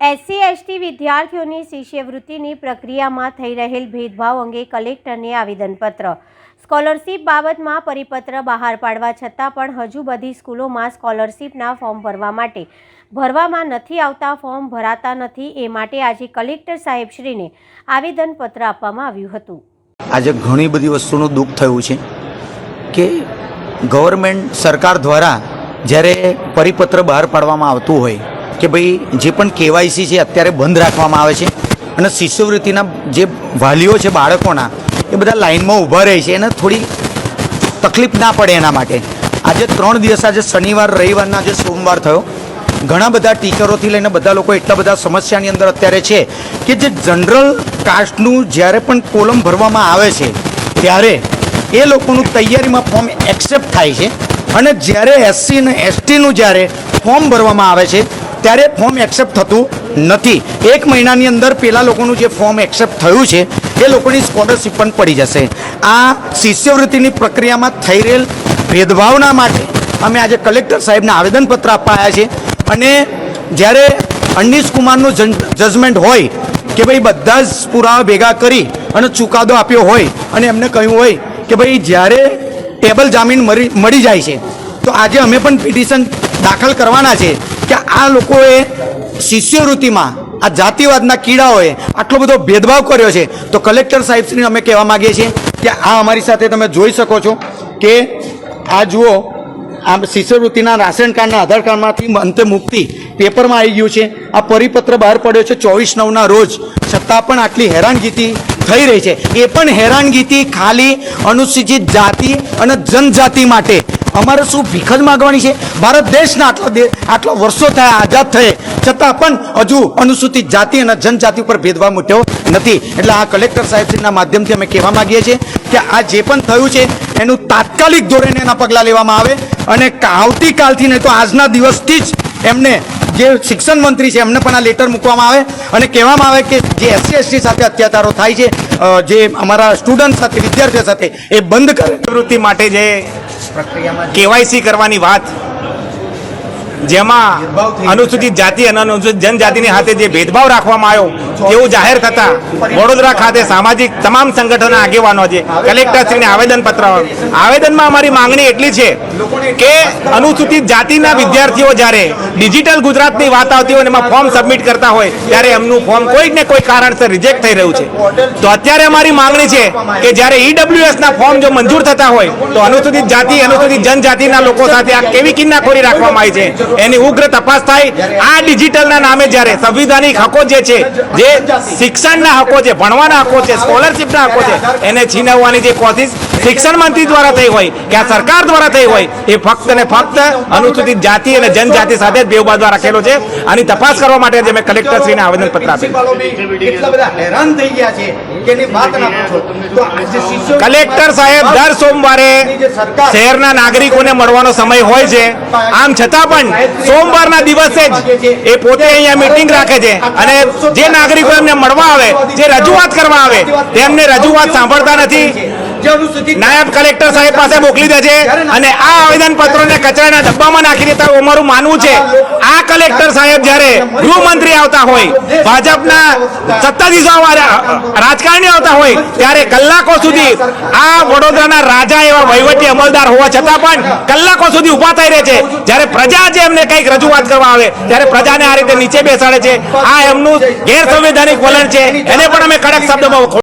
SC, ST વિદ્યાર્થીઓની શિષ્યવૃત્તિની પ્રક્રિયામાં થઈ રહેલ ભેદભાવ અંગે કલેક્ટરને આવેદનપત્ર. સ્કોલરશીપ બાબતમાં પરિપત્ર બહાર પાડવા છતાં પણ હજુ બધી સ્કૂલોમાં સ્કોલરશીપના ફોર્મ ભરવા માટે. ભરવામાં નથી આવતા, ફોર્મ ભરાતા નથી, એ માટે આજે કલેક્ટર સાહેબશ્રીને આવેદનપત્ર આપવામાં આવ્યું હતું. આજે ઘણી બધી વસ્તુનું દુઃખ થયું છે કે ગવર્મેન્ટ સરકાર દ્વારા જ્યારે પરિપત્ર બહાર પાડવામાં આવતું હોય કે ભાઈ જે પણ કેવાયસી છે અત્યારે બંધ રાખવામાં આવે છે અને શિષ્યવૃત્તિના જે વાલીઓ છે, બાળકોના, એ બધા લાઇનમાં ઊભા રહે છે એને થોડી તકલીફ ના પડે એના માટે. આજે ત્રણ દિવસ, આજે શનિવાર, રવિવારના આજે સોમવાર થયો, ઘણા બધા ટીચરોથી લઈને બધા લોકો એટલા બધા સમસ્યાની અંદર અત્યારે છે કે જે જનરલ કાસ્ટનું જ્યારે પણ કોલમ ભરવામાં આવે છે, ત્યારે એ લોકોનું તૈયારીમાં ફોર્મ એક્સેપ્ટ થાય છે. અને જ્યારે એસસી અને એસટીનું જ્યારે ફોર્મ ભરવામાં આવે છે ત્યારે ફોર્મ એક્સેપ્ટ થતું નથી. એક મહિનાની અંદર પેલા લોકોનું જે ફોર્મ એક્સેપ્ટ થયું છે, એ લોકોની સ્કોલરશીપ પણ પડી જશે. આ શિષ્યવૃત્તિની પ્રક્રિયામાં થઈ રહેલ ભેદભાવના માટે અમે આજે કલેક્ટર સાહેબને આવેદનપત્ર આપવા આવ્યા છે અને જ્યારે અનીશ કુમારનું જજમેન્ટ હોય કે ભાઈ બધા જ પુરાવા ભેગા કરી અને ચુકાદો આપ્યો હોય અને એમને કહ્યું હોય કે ભાઈ જ્યારે ટેબલ જામીન મળી જાય છે, તો આજે અમે પણ પિટિશન દાખલ કરવાના છે. કે આ લોકોએ શિષ્યવૃત્તિમાં, આ જાતિવાદના કીડાઓએ આટલો બધો ભેદભાવ કર્યો છે, તો કલેક્ટર સાહેબશ્રીને અમે કહેવા માગીએ છીએ કે આ અમારી સાથે તમે જોઈ શકો છો કે આ જુઓ, આ શિષ્યવૃત્તિના રાશન કાર્ડના આધાર કાર્ડમાંથી અંતે મુક્તિ પેપરમાં આવી ગયું છે. આ પરિપત્ર બહાર પડ્યો છે ચોવીસ નવના રોજ. છતાં પણ આટલી હેરાનગીતી થઈ રહી છે. એ પણ હેરાનગીતી ખાલી અનુસૂચિત જાતિ અને જનજાતિ માટે અમારે શું ભીખ જ માગવાની છે? ભારત દેશના આટલા આટલા વર્ષો થયા, આઝાદ થયે. છતાં પણ હજુ અનુસૂચિત જાતિ અને જનજાતિ ઉપર ભેદભાવ મૂટ્યો નથી. એટલે આ કલેક્ટર સાહેબના માધ્યમથી અમે કહેવા માંગીએ છીએ કે આ જે પણ થયું છે, એનું તાત્કાલિક ધોરણે એના પગલાં લેવામાં આવે અને આવતીકાલથી નહીં તો આજના દિવસથી જ એમને જે શિક્ષણ મંત્રી છે એમને પણ આ લેટર મૂકવામાં આવે અને કહેવામાં આવે કે જે એસસી એસટી સાથે અત્યાચારો થાય છે જે અમારા સ્ટુડન્ટ સાથે વિદ્યાર્થીઓ સાથે એ બંધ કરે. પ્રવૃત્તિ માટે જે પ્રક્રિયામાં કેવાયસી કરવાની વાત જેમાં અનુસૂચિત જાતિ અને અનુસૂચિત જનજાતિની સાથે જે ભેદભાવ રાખવામાં આવ્યો તેવું જાહેર થતા વડોદરા ખાતે સામાજિક તમામ સંગઠનના આગેવાનો છે કલેક્ટરશ્રીને આવેદનપત્ર આવેદનમાં અમારી માંગણી એટલી છે કે અનુસૂચિત જાતિના વિદ્યાર્થીઓ જ્યારે ડિજિટલ ગુજરાતની વાત આવતી હોય એમાં ફોર્મ સબમિટ કરતા હોય ત્યારે એમનું ફોર્મ કોઈ ને કોઈ કારણસર રિજેક્ટ થઈ રહ્યું છે. તો અત્યારે અમારી માંગણી છે કે જ્યારે ઈડબ્લ્યુએસના ફોર્મ જો મંજૂર થતા હોય તો અનુસૂચિત જાતિ અનુસૂચિત જનજાતિના લોકો સાથે આ કેવી કિન્નાખોરી રાખવામાં આવી છે? એની ઉગ્ર તપાસ થાય. આ ડિજિટલના નામે જ્યારે સંવિધાનિક હકો જે છે જે શિક્ષણના હકો છે ભણવાના હકો છે સ્કોલરશિપના હકો છે એને છીનવવાની જે કોશિશ શિક્ષણ મંત્રી દ્વારા થઈ હોય કે આ સરકાર દ્વારા થઈ હોય એ ફક્ત ને ફક્ત અનુસૂચિત જાતિ અને જનજાતિ સાથે જ બેઉ બાજુ રાખેલો છે. આની તપાસ કરવા માટે જે મેં કલેક્ટરશ્રીને આવેદનપત્ર આપ્યું. કલેક્ટર સાહેબ દર સોમવારે શહેરના નાગરિકોને મળવાનો સમય હોય છે. આમ છતાં પણ સોમવારના દિવસે જ એ પોતે અહીંયા મીટિંગ રાખે છે અને જે નાગરિકો એમને મળવા આવે, જે રજૂઆત કરવા આવે, તેમને રજૂઆત સાંભળતા નથી. નાયબ કલેક્ટર સાહેબ પાસે મોકલી દેજે અને આ આવેદન પત્રોને કચરાના ડબ્બામાં નાખી દેતા અમારું માનવું છે. આ કલેક્ટર સાહેબ જ્યારે ગૃહમંત્રી આવતા હોય ભાજપના સત્તાધીશો રાજકારણી આવતા હોય ત્યારે કલાકો સુધી આ વડોદરાના રાજા એવા વહીવટી અમલદાર હોવા છતાં પણ કલાકો સુધી ઊભા થઈ રહે છે. જ્યારે પ્રજા જે એમને કંઈક રજૂઆત કરવા આવે ત્યારે પ્રજાને આ રીતે નીચે બેસાડે છે. આ એમનું ગેરસંવૈધાનિક વલણ છે. એને પણ અમે કડક શબ્દમાં